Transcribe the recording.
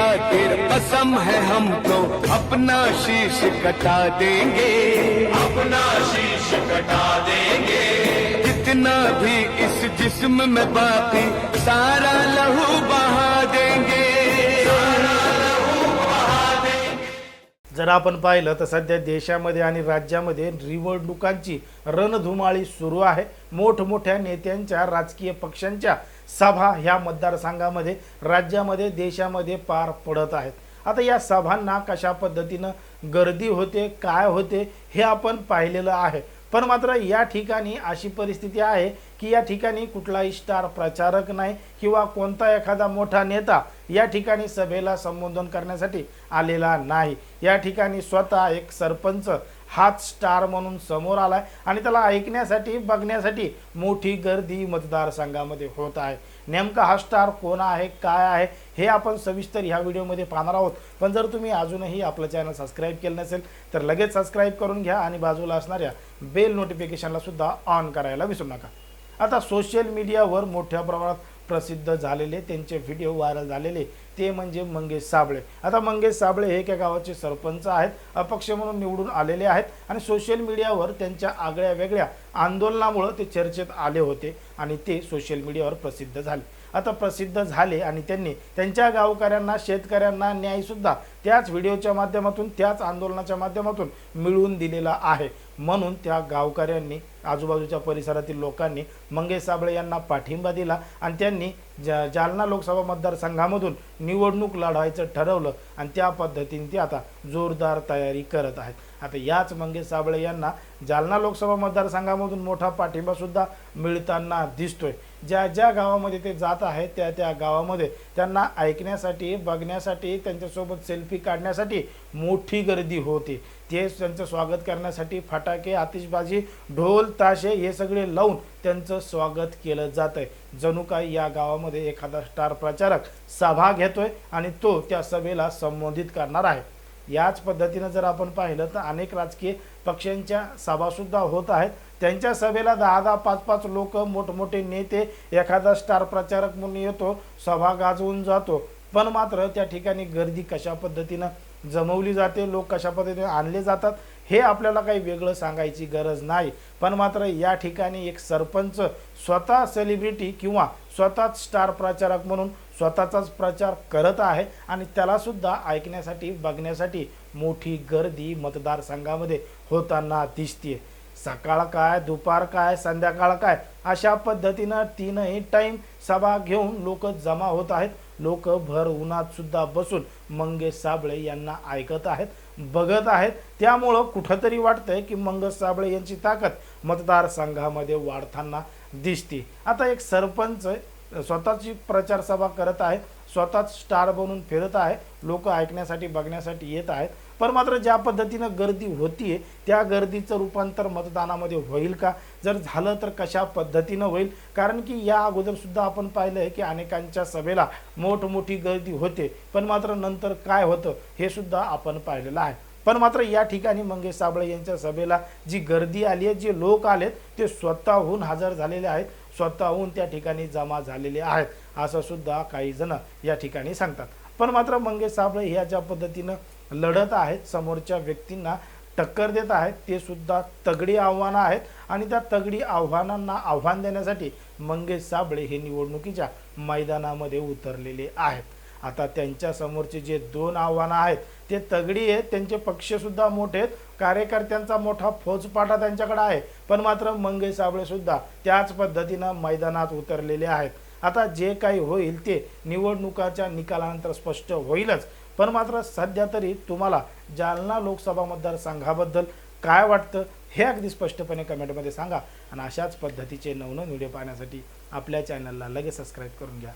खातिर कसम है हम तो अपना शीश कटा देंगे। अपना शीश कटा देंगे। जितना भी इस जिस्म में बाकी सारा लहू बहा जर आपण पाहिलं तर सध्या देशामध्ये आणि राज्यामध्ये निवडणुकांची रणधुमाळी सुरू आहे. मोठमोठ्या नेत्यांच्या राजकीय पक्षांच्या सभा ह्या मतदारसंघामध्ये राज्यामध्ये देशामध्ये पार पडत आहेत. आता या सभांना कशा पद्धतीनं गर्दी होते काय होते हे आपण पाहिलेलं आहे. पण मात्र या ठिकाणी अशी परिस्थिती आहे की या ठिकाणी कुठलाही स्टार प्रचारक नाही किंवा कोणता एखादा मोठा नेता या ठिकाणी सभेला संबोधन करण्यासाठी आलेला नाही. या ठिकाणी स्वतः एक सरपंच हाच स्टार म्हणून समोर आलाय आणि त्याला ऐकण्यासाठी बघण्यासाठी मोठी गर्दी मतदारसंघामध्ये होत आहे. नेमका हा स्टार कोण आहे काय आहे हे आपण सविस्तर ह्या व्हिडिओमध्ये पाहणार आहोत. पण जर तुम्ही अजूनही आपलं चॅनल सबस्क्राईब केलं नसेल तर लगेच सबस्क्राईब करून घ्या आणि बाजूला असणाऱ्या बेल नोटिफिकेशनला सुद्धा ऑन करायला विसरू नका. आता सोशल मीडियावर मोठ्या प्रमाणात प्रसिद्ध झालेले त्यांचे व्हिडिओ व्हायरल झालेले ते म्हणजे मंगेश साबळे. आता मंगेश साबळे हे एका गावाचे सरपंच आहेत अपक्ष म्हणून निवडून आलेले आहेत आणि सोशल मीडियावर त्यांच्या आगळ्या वेगळ्या आंदोलनामुळं ते चर्चेत आले होते आणि ते सोशल मीडियावर प्रसिद्ध झाले. आता प्रसिद्ध झाले आणि त्यांनी त्यांच्या गावकऱ्यांना शेतकऱ्यांना न्यायसुद्धा त्याच व्हिडिओच्या माध्यमातून त्याच आंदोलनाच्या माध्यमातून मिळवून दिलेला आहे. म्हणून त्या गावकऱ्यांनी आजूबाजूच्या परिसरातील लोकांनी मंगेश साबळे यांना पाठिंबा दिला आणि त्यांनी जा जालना लोकसभा मतदारसंघामधून निवडणूक लढवायचं ठरवलं आणि त्या पद्धतीने ते आता जोरदार तयारी करत आहेत. आता याच मंगेश साबळे यांना जालना लोकसभा मतदारसंघामधून मोठा पाठिंबासुद्धा मिळताना दिसतोय. ज्या ज्या गावामध्ये ते जात आहेत त्या त्या गावामध्ये त्यांना ऐकण्यासाठी बघण्यासाठी त्यांच्यासोबत सेल्फी काढण्यासाठी मोठी गर्दी होती. ते त्यांचं स्वागत करण्यासाठी फटाके आतिषबाजी ढोल ताशे हे सगळे लावून त्यांचं स्वागत केलं जात आहे जणू काय या गावामध्ये एखादा स्टार प्रचारक सभा घेतोय आणि तो त्या सभेला संबोधित करणार आहे. याच पद्धतीनं जर आपण पाहिलं तर अनेक राजकीय पक्षांच्या सभासुद्धा होत आहेत. त्यांच्या सभेला दहा दहा पाच पाच लोक मोठमोठे नेते एखादा स्टार प्रचारक म्हणून येतो सभा गाजवून जातो. पण मात्र त्या ठिकाणी गर्दी कशा पद्धतीनं जमवली जाते लोक कशा पद्धतीने आणले जातात हे आपल्याला काही वेगळं सांगायची गरज नाही. पण मात्र या ठिकाणी एक सरपंच स्वतः सेलिब्रिटी किंवा स्वतःच स्टार प्रचारक म्हणून स्वतःचाच प्रचार करत आहे आणि त्यालासुद्धा ऐकण्यासाठी बघण्यासाठी मोठी गर्दी मतदारसंघामध्ये होताना दिसते सकाळ काय दुपार काय संध्याकाळ काय अशा पद्धतीनं तीनही टाईम सभा घेऊन लोक जमा होत आहेत. लोक भर उन्हात सुद्धा बसून मंगेश साबळे यांना ऐकत आहेत. बघत आहेत. त्यामुळं कुठंतरी वाटतंय की मंगल साबळे यांची ताकद मतदारसंघामध्ये वाढताना दिसते. आता एक सरपंच स्वतःची प्रचार सभा करत आहे स्वतःच स्टार बनून फिरत आहे लोक ऐकण्यासाठी बघण्यासाठी येत आहेत. पण मात्र ज्या पद्धतीनं गर्दी होतीये त्या गर्दीचं रूपांतर मतदानामध्ये होईल का? जर झालं तर कशा पद्धतीनं होईल? कारण की या अगोदर सुद्धा आपण पाहिलं आहे की अनेकांच्या सभेला मोठमोठी गर्दी होते पण मात्र नंतर काय होतं हे सुद्धा आपण पाहिलेलं आहे. पण मात्र या ठिकाणी मंगेश साबळे यांच्या सभेला जी गर्दी आली आहे जे लोक आलेत ते स्वतःहून हजर झालेले आहेत स्वतःहून त्या ठिकाणी जमा झालेले आहेत असं सुद्धा काही जण या ठिकाणी सांगतात. पण मात्र मंगेश साबळे ह्या ज्या पद्धतीनं लढत आहेत समोरच्या व्यक्तींना टक्कर देत आहेत ते सुद्धा तगडी आव्हानं आहेत आणि त्या तगडी आव्हानांना आव्हान देण्यासाठी मंगेश साबळे हे निवडणुकीच्या मैदानामध्ये उतरलेले आहेत. आता त्यांच्या समोरचे जे दोन आव्हानं आहेत ते तगडी आहेत त्यांचे पक्षसुद्धा मोठे आहेत कार्यकर्त्यांचा मोठा फौजपाठा त्यांच्याकडे आहे पण मात्र मंगेश साबळे सुद्धा त्याच पद्धतीनं मैदानात उतरलेले आहेत. आता जे काही होईल ते निवडणुकाच्या निकालानंतर स्पष्ट होईलच. पण मात्र सध्या तरी तुम्हाला जालना लोकसभा मतदारसंघाबद्दल काय वाटतं हे अगदी स्पष्टपणे कमेंटमध्ये सांगा. आणि अशाच पद्धतीचे नवनवीन व्हिडिओ पाहण्यासाठी आपल्या चॅनलला लगेच सबस्क्राईब करून घ्या.